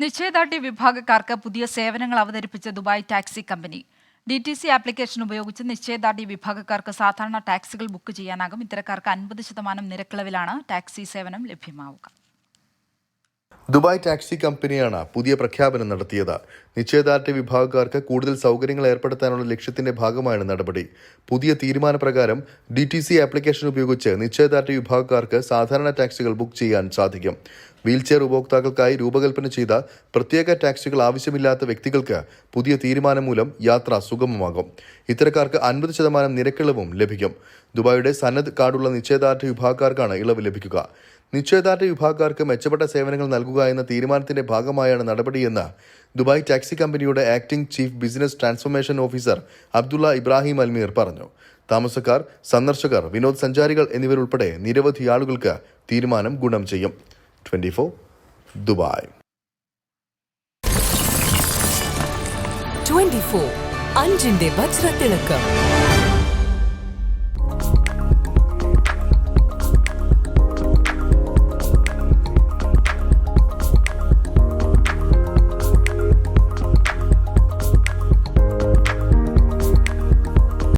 നിശ്ചയദാർഢ്യ വിഭാഗക്കാർക്ക് പുതിയ സേവനങ്ങൾ അവതരിപ്പിച്ച Dubai taxi company. D T C application ഉപയോഗിച്ച് നിശ്ചയദാർഢ്യ വിഭാഗക്കാർക്ക് സാധാരണ ടാക്സികൾ ബുക്ക് ചെയ്യാനാകും. ഇത്തരക്കാർക്ക് അൻപത് ശതമാനം നിരക്കിളവിലാണ് ടാക്സി സേവനം ലഭ്യമാവുക. ദുബായ് ടാക്സി കമ്പനിയാണ് പുതിയ പ്രഖ്യാപനം നടത്തിയത്. നിശ്ചയദാർഢ്യ വിഭാഗക്കാർക്ക് കൂടുതൽ സൗകര്യങ്ങൾ ഏർപ്പെടുത്താനുള്ള ലക്ഷ്യത്തിന്റെ ഭാഗമാണ് നടപടി. പുതിയ തീരുമാനപ്രകാരം ഡി ടി സി ആപ്ലിക്കേഷൻ ഉപയോഗിച്ച് നിശ്ചയദാർഢ്യ വിഭാഗക്കാർക്ക് സാധാരണ ടാക്സികൾ ബുക്ക് ചെയ്യാൻ സാധിക്കും. വീൽചെയർ ഉപഭോക്താക്കൾക്കായി രൂപകൽപ്പന ചെയ്ത പ്രത്യേക ടാക്സികൾ ആവശ്യമില്ലാത്ത വ്യക്തികൾക്ക് പുതിയ തീരുമാനം മൂലം യാത്ര സുഗമമാകും. ഇത്തരക്കാർക്ക് അൻപത് ശതമാനം നിരക്കിളവും ലഭിക്കും. ദുബായിയുടെ സന്നദ്ധ കാർഡുള്ള നിശ്ചയദാർഢ്യ വിഭാഗക്കാർക്കാണ് ഇളവ് ലഭിക്കുക. നിശ്ചയദാർഢ്യ വിഭാഗക്കാർക്ക് മെച്ചപ്പെട്ട സേവനങ്ങൾ നൽകുക എന്ന തീരുമാനത്തിന്റെ ഭാഗമായാണ് നടപടിയെന്ന് ദുബായ് ടാക്സി കമ്പനിയുടെ acting chief business transformation officer Abdullah Ibrahim Al Meer പറഞ്ഞു. താമസക്കാർ സന്ദർശകർ വിനോദസഞ്ചാരികൾ എന്നിവരുൾപ്പെടെ നിരവധി ആളുകൾക്ക് തീരുമാനം ഗുണം ചെയ്യും. Twenty Dubai. ട്വന്റി ഫോർ അഞ്ചിന്റെ വജ്രത്തിളക്കം.